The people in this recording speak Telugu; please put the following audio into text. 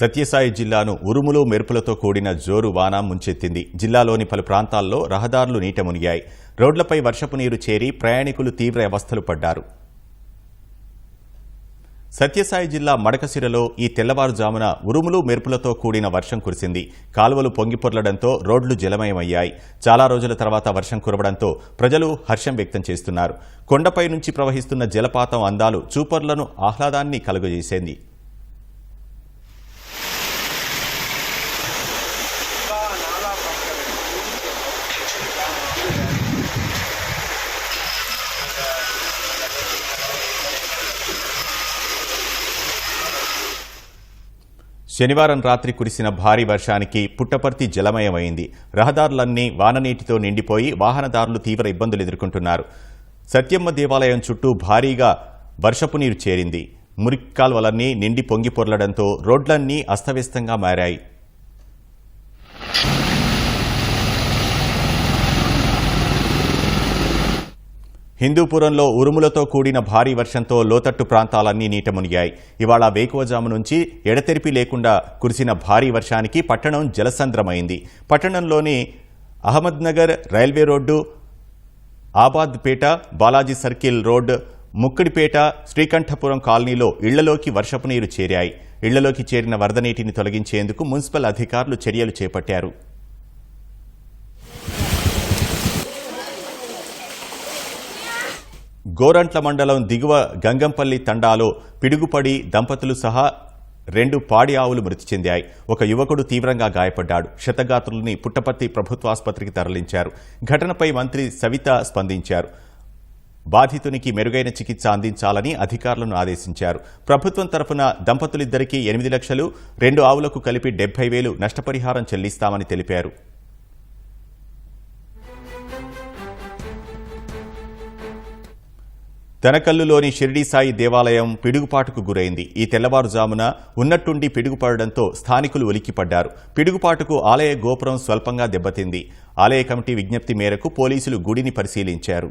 సత్యసాయి జిల్లాను ఉరుములు మెరుపులతో కూడిన జోరు వాన ముంచెత్తింది. జిల్లాలోని పలు ప్రాంతాల్లో రహదారులు నీట మునిగాయి. రోడ్లపై వర్షపు నీరు చేరి ప్రయాణికులు తీవ్ర అవస్థలు పడ్డారు. సత్యసాయి జిల్లా మడకసిరలో ఈ తెల్లవారుజామున ఉరుములు మెరుపులతో కూడిన వర్షం కురిసింది. కాలువలు పొంగిపొర్లడంతో రోడ్లు జలమయమయ్యాయి. చాలా రోజుల తర్వాత వర్షం కురవడంతో ప్రజలు హర్షం వ్యక్తం చేస్తున్నారు. కొండపై నుంచి ప్రవహిస్తున్న జలపాతం అందాలు చూపర్లను ఆహ్లాదాన్ని కలుగజేసింది. శనివారం రాత్రి కురిసిన భారీ వర్షానికి పుట్టపర్తి జలమయమైంది. రహదారులన్నీ వాననీటితో నిండిపోయి వాహనదారులు తీవ్ర ఇబ్బందులు ఎదుర్కొంటున్నారు. సత్యమ్మ దేవాలయం చుట్టూ భారీగా వర్షపు నీరు చేరింది. మురిక్కాల్వలన్నీ నిండి పొంగి పొర్లడంతో రోడ్లన్నీ అస్తవ్యస్తంగా మారాయి. హిందూపురంలో ఉరుములతో కూడిన భారీ వర్షంతో లోతట్టు ప్రాంతాలన్నీ నీట మునిగాయి ఇవాళ వేకువజాము నుంచి ఎడతెరిపి లేకుండా కురిసిన భారీ వర్షానికి పట్టణం జలసంద్రమైంది. పట్టణంలోని Ahmednagar railway road Abadpeta Balaji circle road Mukkidipeta Srikanthapuram కాలనీలో ఇళ్ళలోకి వర్షపు నీరు చేరాయి. ఇళ్ళలోకి చేరిన వరద నీటిని తొలగించేందుకు మున్సిపల్ అధికారులు చర్యలు చేపట్టారు. గోరంట్ల మండలం దిగువ గంగంపల్లి తండాలో పిడుగుపడి దంపతులు సహా రెండు పాడి ఆవులు మృతి చెందాయి. ఒక యువకుడు తీవ్రంగా గాయపడ్డాడు. క్షతగాత్రుల్ని పుట్టపర్తి ప్రభుత్వాసుపత్రికి తరలించారు. ఘటనపై మంత్రి సవిత స్పందించారు. బాధితునికి మెరుగైన చికిత్స అందించాలని అధికారులను ఆదేశించారు. ప్రభుత్వం తరఫున దంపతులిద్దరికీ ఎనిమిది లక్షలు రెండు ఆవులకు కలిపి డెబ్బై వేలు నష్టపరిహారం చెల్లిస్తామని తెలిపారు. తెనకల్లులోని షిరిడీ సాయి దేవాలయం పిడుగుపాటుకు గురైంది. ఈ తెల్లవారుజామున ఉన్నట్టుండి పిడుగుపడడంతో స్థానికులు ఉలిక్కిపడ్డారు. పిడుగుపాటుకు ఆలయ గోపురం స్వల్పంగా దెబ్బతింది. ఆలయ కమిటీ విజ్ఞప్తి మేరకు పోలీసులు గుడిని పరిశీలించారు.